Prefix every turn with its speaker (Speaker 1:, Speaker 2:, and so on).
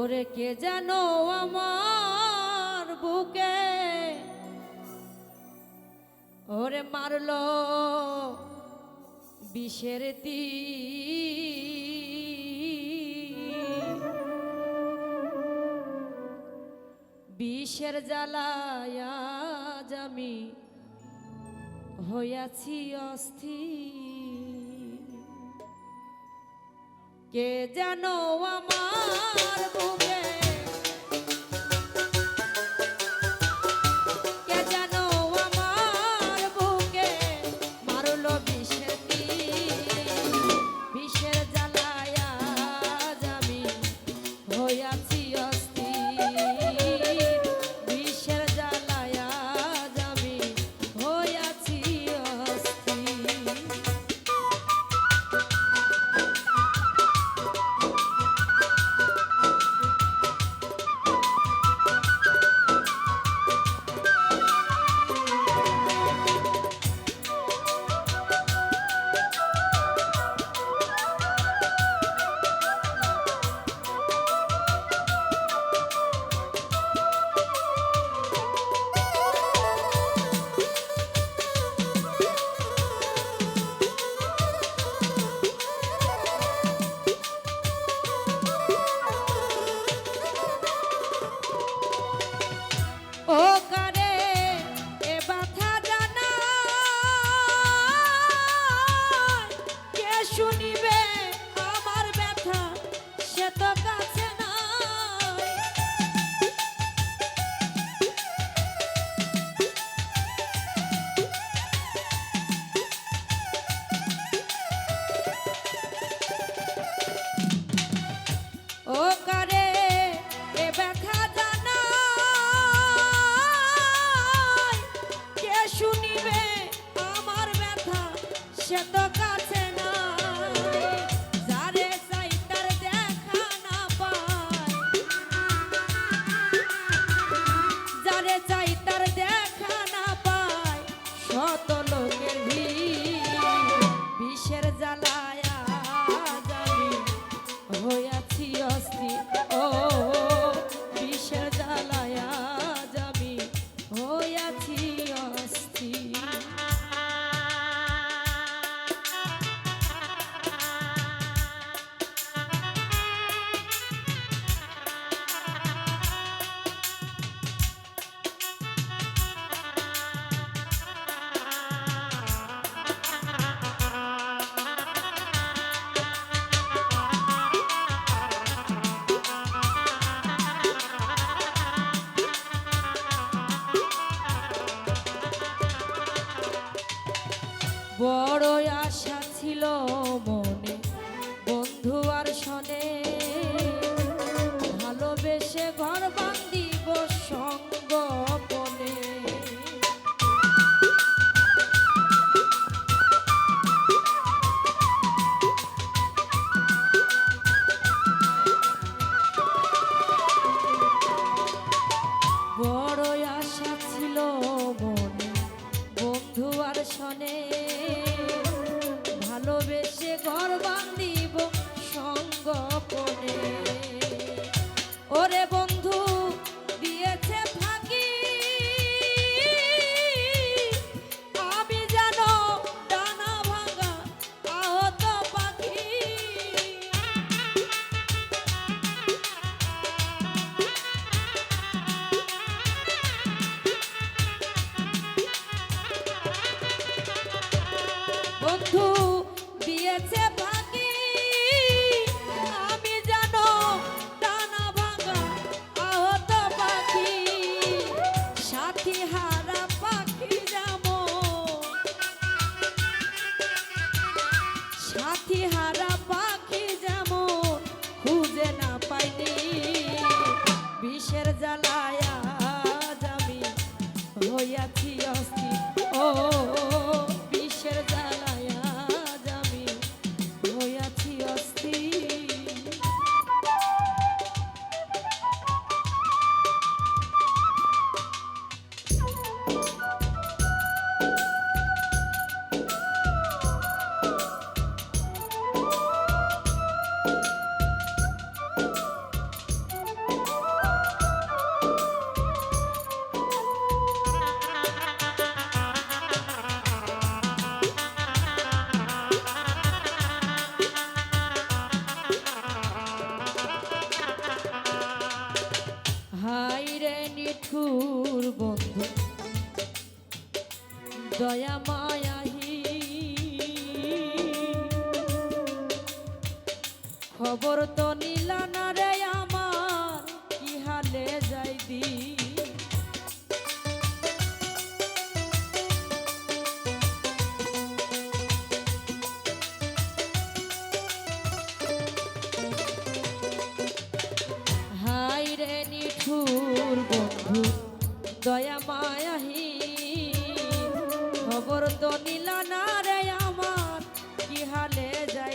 Speaker 1: ওরে কে যেন আমার বুকে? ওরে মারলো বিষের তি বিষের জ্বালায় জামি হইয়াছি অস্থির। কে জানো আমার বুকে সে তো বড় আশা ছিল মন। মনে দয়া মায়াহি খবর তো নিলা না রে আমার, কি হালে যাই দি? হাই রে নিঠুর বন্ধু, দয়া মায়াহি জবর তো নিল না রে আমার। কি হালে যায়